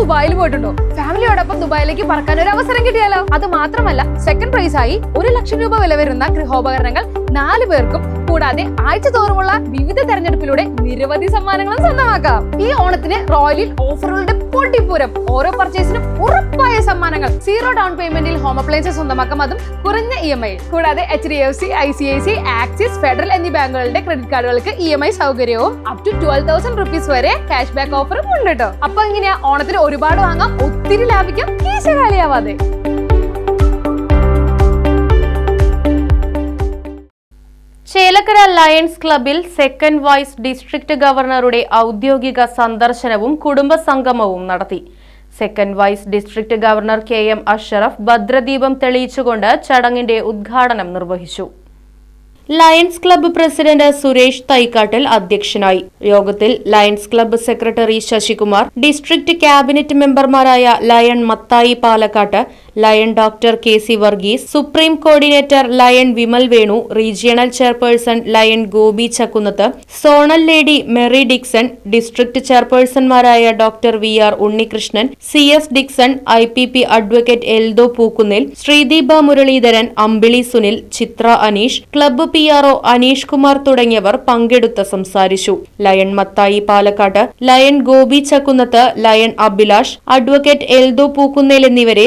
ദുബായിൽ പോയിട്ടുണ്ടോ? ഫാമിലിയോടൊപ്പം ദുബായിലേക്ക് പറക്കാൻ ഒരു അവസരം കിട്ടിയാലോ? അത് മാത്രമല്ല സെക്കൻഡ് പ്രൈസ് ആയി ഒരു ലക്ഷം രൂപ വില വരുന്ന ഗൃഹോപകരണങ്ങൾ നാല് പേർക്കും കൂടാതെ ആഴ്ച തോറുമുള്ള വിവിധ തെരഞ്ഞെടുപ്പിലൂടെ നിരവധി സമ്മാനങ്ങളും സ്വന്തമാക്കാം. ഈ ഓണത്തിന് റോയലിൽ ഓഫറുകളുടെ പൊട്ടിപ്പൂരം ഓരോ പർച്ചേസിനും ഉറപ്പായ സമ്മാനങ്ങൾ സീറോ ഡൗൺ പേയ്മെന്റിൽ ഹോം അപ്ലയൻസസ് സ്വന്തമാക്കാം. അതും കുറഞ്ഞ ഇ എം ഐ കൂടാതെ H D F C I C I C Axis Federal എന്നീ ബാങ്കുകളുടെ ക്രെഡിറ്റ് കാർഡുകൾക്ക് ഇ എം ഐ സൗകര്യവും up to twelve thousand rupees വരെ ക്യാഷ് ബാക്ക് ഓഫറും ഉണ്ട് കേട്ടോ. അപ്പൊ എങ്ങനെയാ? ഓണത്തിന് ഒരുപാട് വാങ്ങാം. ഒത്തിരി ലാഭിക്കാം. ചേലക്കര ലയൺസ് ക്ലബിൽ സെക്കൻഡ് വൈസ് ഡിസ്ട്രിക്ട് ഗവർണറുടെ ഔദ്യോഗിക സന്ദർശനവും കുടുംബസംഗമവും നടത്തി. Second vice district governor K M Ashraf ഭദ്രദീപം തെളിയിച്ചുകൊണ്ട് ചടങ്ങിന്റെ ഉദ്ഘാടനം നിർവഹിച്ചു. Lions club president Suresh Thaikkattil അധ്യക്ഷനായി. യോഗത്തിൽ Lions club secretary Sasikumar district cabinet മെമ്പർമാരായ Lion Mathai Palakkatt Lion doctor K C Varghese supreme coordinator Lion Vimal Venu regional chairperson Lion Gopi Chakkunnath zonal lady Mary Dixon district ചെയർപേഴ്സൺമാരായ doctor V R Unnikrishnan C S Dixon I P P advocate Eldo Pookkunnil Sreedeepa Muraleedharan Ambili Sunil Chithra Aneesh club P R O Aneesh Kumar തുടങ്ങിയവർ പങ്കെടുത്ത് സംസാരിച്ചു. Lion Mathai Palakkad Lion Gopi Chakkunnath Lion Abhilash advocate Eldo Pookkunnel എന്നിവരെ